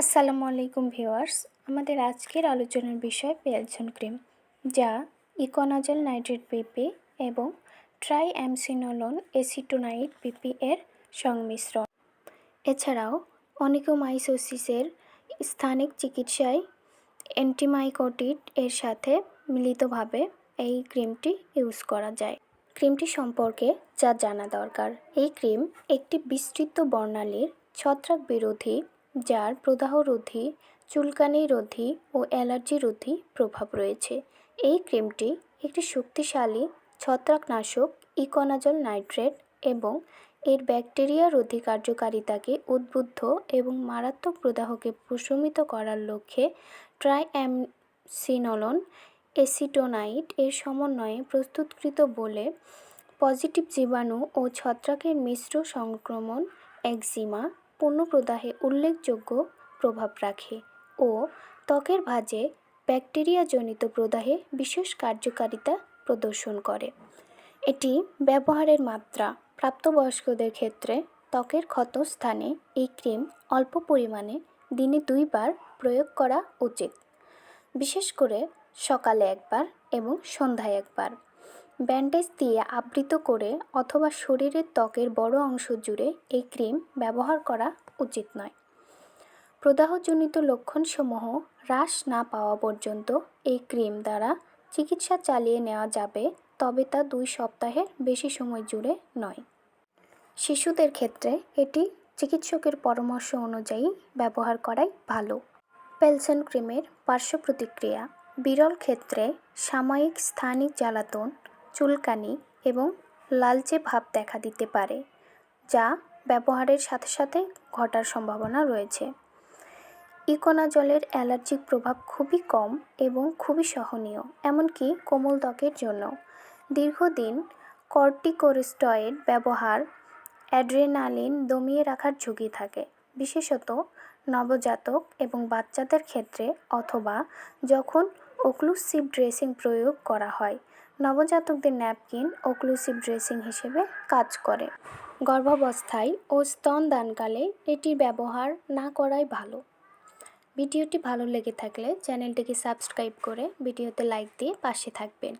আসসালামু আলাইকুম ভিউয়ার্স। আমাদের আজকের আলোচনার বিষয় পেলসন ক্রিম, যা ইকোনাজল নাইট্রেট পিপি এবং ট্রাই অ্যামসিনোলন এসিটোনাইট পিপি এর সংমিশ্রণ। এছাড়াও, অনিকোমাইসোসিসের স্থানিক চিকিৎসায় অ্যান্টিমাইকোটিড এর সাথে মিলিতভাবে এই ক্রিমটি ইউজ করা যায়। ক্রিমটি সম্পর্কে যা জানা দরকার, এই ক্রিম একটি বিস্তৃত বর্ণালীর ছত্রাক বিরোধী যার প্রদাহরোধী চুলকানি রোধী ও অ্যালার্জি রোধী প্রভাব রয়েছে। এই ক্রিমটি একটি শক্তিশালী ছত্রাকনাশক ইকোনাজল নাইট্রেট এবং এর ব্যাকটেরিয়া রোধী কার্যকারিতাকে উদ্বুদ্ধ এবং মারাত্মক প্রদাহকে প্রশমিত করার লক্ষ্যে ট্রাইঅ্যামসিনোলন এসিটোনাইট এর সমন্বয়ে প্রস্তুতকৃত বলে পজিটিভ জীবাণু ও ছত্রাকের মিশ্র সংক্রমণ, একজিমা পুনঃপ্রদাহে উল্লেখযোগ্য প্রভাব রাখে ও ত্বকের ভাঁজে ব্যাকটেরিয়াজনিত প্রদাহে বিশেষ কার্যকারিতা প্রদর্শন করে। এটি ব্যবহারের মাত্রা প্রাপ্তবয়স্কদের ক্ষেত্রে ত্বকের ক্ষত স্থানে এই ক্রিম অল্প পরিমাণে দিনে দুইবার প্রয়োগ করা উচিত। বিশেষ করে সকালে একবার এবং সন্ধ্যায় একবার। ব্যান্ডেজ দিয়ে আবৃত করে অথবা শরীরের ত্বকের বড় অংশ জুড়ে এই ক্রিম ব্যবহার করা উচিত নয়। প্রদাহজনিত লক্ষণসমূহ হ্রাস না পাওয়া পর্যন্ত এই ক্রিম দ্বারা চিকিৎসা চালিয়ে নেওয়া যাবে, তবে তা দুই সপ্তাহের বেশি সময় জুড়ে নয়। শিশুদের ক্ষেত্রে এটি চিকিৎসকের পরামর্শ অনুযায়ী ব্যবহার করাই ভালো। পেলসন ক্রিমের পার্শ্ব প্রতিক্রিয়া, বিরল ক্ষেত্রে সাময়িক স্থানিক জ্বালাতন চুলকানি এবং লালচে ভাব দেখা দিতে পারে, যা ব্যবহারের সাথে সাথে ঘটার সম্ভাবনা রয়েছে। ইকোনাজলের অ্যালার্জিক প্রভাব খুবই কম এবং খুবই সহনীয়, এমনকি কোমল ত্বকের জন্য। দীর্ঘদিন কর্টিকোস্টেরয়েড ব্যবহার অ্যাড্রেনালিন দমিয়ে রাখার ঝুঁকি থাকে, বিশেষত নবজাতক এবং বাচ্চাদের ক্ষেত্রে, অথবা যখন ওক্লুসিভ ড্রেসিং প্রয়োগ করা হয়। নবজাতকদের ন্যাপকিন ওক্লুসিভ ড্রেসিং হিসেবে কাজ করে। গর্ভাবস্থায় ও স্তন দানকালে এটি ব্যবহার না করাই ভালো। ভিডিওটি ভালো লেগে থাকলে চ্যানেলটিকে সাবস্ক্রাইব করে ভিডিওতে লাইক দিয়ে পাশে থাকবেন।